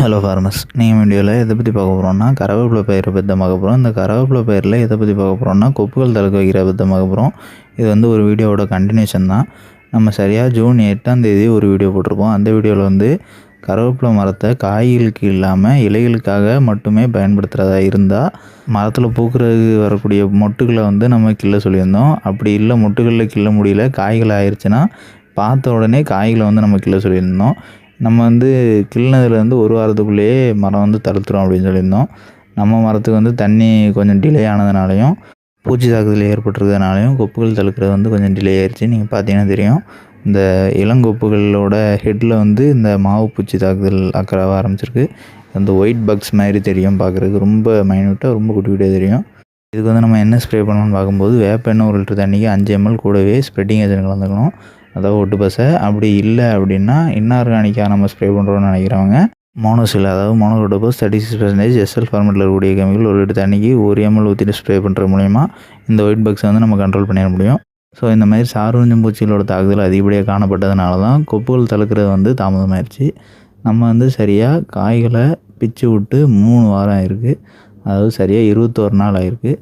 Hello ஃபார்மஸ் நீங்கள் வீடியோவில் எதை பற்றி பார்க்க போகிறோம்னா கரவேப்பிலை பயிரை பற்றி பார்க்க போகிறோம் இந்த கரவேப்பிலை பயிரில் எதை பற்றி பார்க்க போகிறோம்னா கொப்புகள் தடுக்க வைக்கிற பற்றி பார்க்க போகிறோம் இது வந்து ஒரு வீடியோவோட கண்டினியூஷன் தான். நம்ம சரியாக ஜூன் எட்டாம் தேதி ஒரு வீடியோ போட்டிருப்போம். அந்த வீடியோவில் வந்து கருவேப்பிலை மரத்தை காய்களுக்கு இல்லாமல் இலைகளுக்காக மட்டுமே பயன்படுத்துகிறதா இருந்தால் மரத்தில் பூக்கிறதுக்கு வரக்கூடிய மொட்டுகளை வந்து நம்ம கிள்ள சொல்லியிருந்தோம். அப்படி இல்லை மொட்டுகளில் கிள்ள முடியல காய்கள் ஆயிடுச்சுன்னா பார்த்த உடனே காய்களை வந்து நம்ம கிள்ள சொல்லியிருந்தோம். நம்ம வந்து கிள்ளினதுலேருந்து ஒரு வாரத்துக்குள்ளேயே மரம் வந்து தடுத்துரும் அப்படின்னு சொல்லியிருந்தோம். நம்ம மரத்துக்கு வந்து தண்ணி கொஞ்சம் டிலே ஆனதுனாலையும் பூச்சி தாக்குதல் ஏற்பட்டிருக்கிறதுனாலையும் கொப்புகள் தழுக்கிறது வந்து கொஞ்சம் டிலே ஆயிடுச்சு நீங்கள் பார்த்தீங்கன்னா தெரியும். இந்த இளங்கொப்புகளோட ஹெட்டில் வந்து இந்த மாவு பூச்சி தாக்குதல் அக்கறாக ஆரம்பிச்சிருக்கு. அந்த ஒயிட் பக்ஸ் மாதிரி தெரியும் பார்க்குறதுக்கு. ரொம்ப மைன்யூட்டாக ரொம்ப குட்டி குட்டியாக தெரியும். இதுக்கு வந்து நம்ம என்ன ஸ்ப்ரே பண்ணணும்னு பார்க்கும்போது வேப்ப எண்ணெய் ஒரு லிட்டர் தண்ணிக்கு அஞ்சு எம்எல் கூடவே ஸ்ப்ரெட்டிங் ஏஜென்ட் கலந்துக்கணும். அதாவது ஒட்டு பசை அப்படி இல்லை அப்படின்னா இன்ஆர்கானிக்காக நம்ம ஸ்ப்ரே பண்ணுறோம்னு நினைக்கிறவங்க மோனோசில் அதாவது monocrotophos thirty six percentage SL ஃபார்மெட்டில் இருக்கக்கூடிய கெமிக்கல் ஒரு லிட்டர் தண்ணிக்கு ஒரு எம்எல் ஊற்றிட்டு ஸ்ப்ரே பண்ணுற மூலிமா இந்த ஒயிட் பக்ஸை வந்து நம்ம கண்ட்ரோல் பண்ணிட முடியும். ஸோ இந்த மாதிரி சாரூஞ்சம் பூச்சிகளோட தாக்குதல் அதிகப்படியாக காணப்பட்டதுனால தான் கொப்புகள் தழுக்கிறது வந்து தாமதமாயிருச்சு. நம்ம வந்து சரியாக காய்களை பிச்சு விட்டு மூணு வாரம் ஆயிருக்கு. அதாவது சரியாக இருபத்தோரு நாள் ஆயிருக்கு.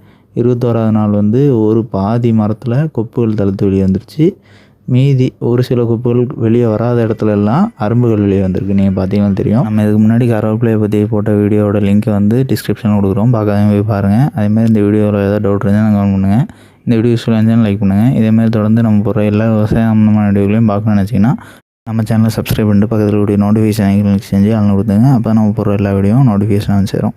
இருபத்தோராவது நாள் வந்து ஒரு பாதி மரத்தில் கொப்புகள் தழுத்து வெளியே வந்துருச்சு. மீதி ஒரு சில குப்பைகள் வெளியே வராத இடத்துல எல்லாம் அரும்புகள் வெளியே வந்திருக்கு. நீங்கள் பார்த்தீங்கன்னா தெரியும். நம்ம இதுக்கு முன்னாடி கருவேப்பிலையை பற்றி போட்ட வீடியோவோட லிங்க் வந்து டிஸ்கிரிப்ஷனில் கொடுக்குறோம். பார்க்காதவங்க போய் பாருங்கள் அதேமாதிரி இந்த வீடியோவில் ஏதாவது டவுட் இருந்தால் கமெண்ட் பண்ணுங்கள் இந்த வீடியோ யூஸ்ஃபுல்லாக இருந்தாலும் லைக் பண்ணுங்கள் இதேமாதிரி தொடர்ந்து நம்ம போகிற எல்லா விவசாயம் சம்மந்தமான வீடியோகளையும் பார்க்கணும்னு நினச்சிங்கன்னா நம்ம சேனலை சப்ஸ்கிரைப் பண்ணிட்டு பக்கத்தில் கூடிய நோட்டிஃபிகேஷன் கிளிக் செஞ்சு அதில் கொடுத்துங்க அப்போ நம்ம போகிற எல்லா வீடியோவும் நோட்டிஃபிகேஷன் வந்து சேரும்.